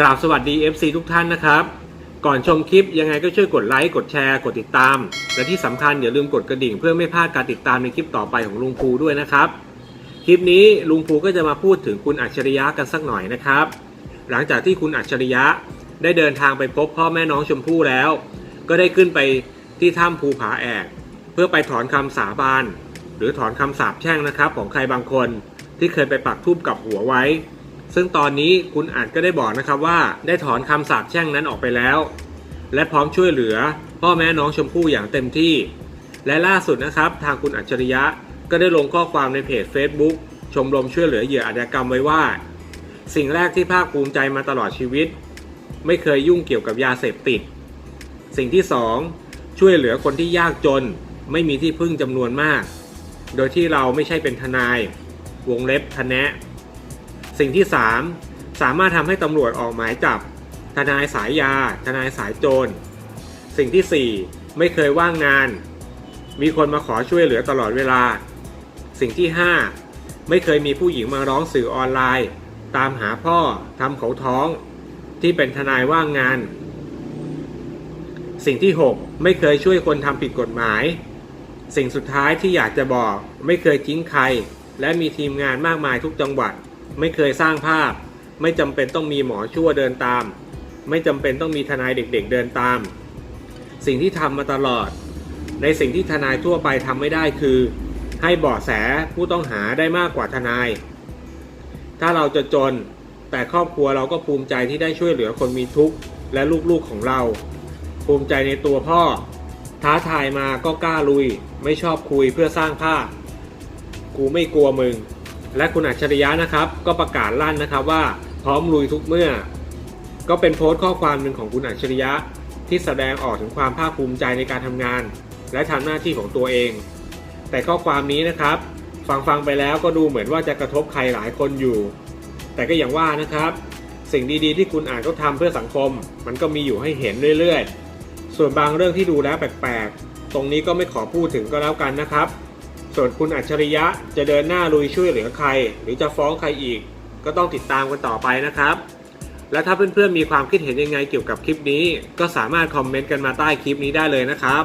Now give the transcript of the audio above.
กราบสวัสดี FC ทุกท่านนะครับ ก่อนชมคลิปยังไงก็ช่วยกดไลค์ กดแชร์ กดติดตาม และที่สำคัญอย่าลืมกดกระดิ่งเพื่อไม่พลาดการติดตามในคลิปต่อไปของลุงภูด้วยนะครับ คลิปนี้ลุงภูก็จะมาพูดถึงคุณอัจฉริยะกันสักหน่อยนะครับ หลังจากที่คุณอัจฉริยะได้เดินทางไปพบพ่อแม่น้องชมพู่แล้ว ก็ได้ขึ้นไปที่ถ้ำภูผาแอก เพื่อไปถอนคำสาบานหรือถอนคำสาปแช่งนะครับ ของใครบางคนที่เคยไปปักทูบกับหัวไว้ ซึ่งตอนนี้คุณอาจก็ได้บอกนะครับว่าได้ถอนคำสาปแช่งนั้นออกไปแล้ว และพร้อมช่วยเหลือ พ่อแม่น้องชมพู่อย่างเต็มที่ และล่าสุดนะครับ ทางคุณอัจฉริยะก็ได้ลงข้อความในเพจ Facebook ชมรมช่วยเหลือเหยื่ออาชญากรรมไว้ว่า สิ่งแรกที่ภาคภูมิใจมาตลอดชีวิต ไม่เคยยุ่งเกี่ยวกับยาเสพติด สิ่งที่สองช่วยเหลือคนที่ยากจน ไม่มีที่พึ่งจำนวนมาก โดยที่เราไม่ใช่เป็นทนาย วงเล็บทนะ สิ่งที่ 3 สามารถทำให้ตำรวจออกหมายจับ ทนายสายยา ทนายสายโจร สิ่งทีสี่ 4 ไม่เคยว่างงาน มีคนมาขอช่วยเหลือตลอดเวลา สิ่งที่ 5 ไม่เคยมีผู้หญิงมาร้องสื่อออนไลน์ ตามหาพ่อทำเขาท้อง ที่เป็นทนายว่างงาน สิ่งที่ 6 ไม่เคยช่วยคนทำผิดกฎหมาย สิ่งสุดท้ายที่อยากจะบอก ไม่เคยทิ้งใคร และมีทีมงานมากมายทุกจังหวัด ไม่เคยสร้างภาพ ไม่จำเป็นต้องมีหมอชั่วเดินตาม ไม่จำเป็นต้องมีทนายเด็กๆเดินตาม สิ่งที่ทำมาตลอด ในสิ่งที่ทนายทั่วไปทำไม่ได้คือ ให้เบาะแสผู้ต้องหาได้มากกว่าทนาย ถ้าเราจะจนแต่ครอบครัวเราก็ภูมิใจที่ได้ช่วยเหลือคนมีทุกข์และลูกๆของเรา ภูมิใจในตัวพ่อ ท้าทายมาก็กล้าลุย ไม่ชอบคุยเพื่อสร้างภาพ กูไม่กลัวมึง และคุณอัจฉริยะนะครับ ก็ประกาศลั่นนะครับว่าพร้อมลุยทุกเมื่อ ก็เป็นโพสต์ข้อความหนึ่งของคุณอัจฉริยะ ที่แสดงออกถึงความภาคภูมิใจในการทำงาน และทำหน้าที่ของตัวเอง แต่ข้อความนี้นะครับ ฟังฟังๆไปแล้วก็ดูเหมือนว่าจะกระทบใครหลายคนอยู่ แต่ก็อย่างว่านะครับ สิ่งดีๆ ที่คุณอ่านก็ทำเพื่อสังคม มันก็มีอยู่ให้เห็นเรื่อยๆ ส่วนบางเรื่องที่ดูแล้วแปลกๆ ตรงนี้ก็ไม่ขอพูดถึงก็แล้วกันนะครับ ส่วนคุณอัจฉริยะจะเดินหน้าลุยช่วยเหลือใคร หรือจะฟ้องใครอีก ก็ต้องติดตามกันต่อไปนะครับ และถ้าเพื่อนๆมีความคิดเห็นยังไงเกี่ยวกับคลิปนี้ ก็สามารถคอมเมนต์กันมาใต้คลิปนี้ได้เลยนะครับ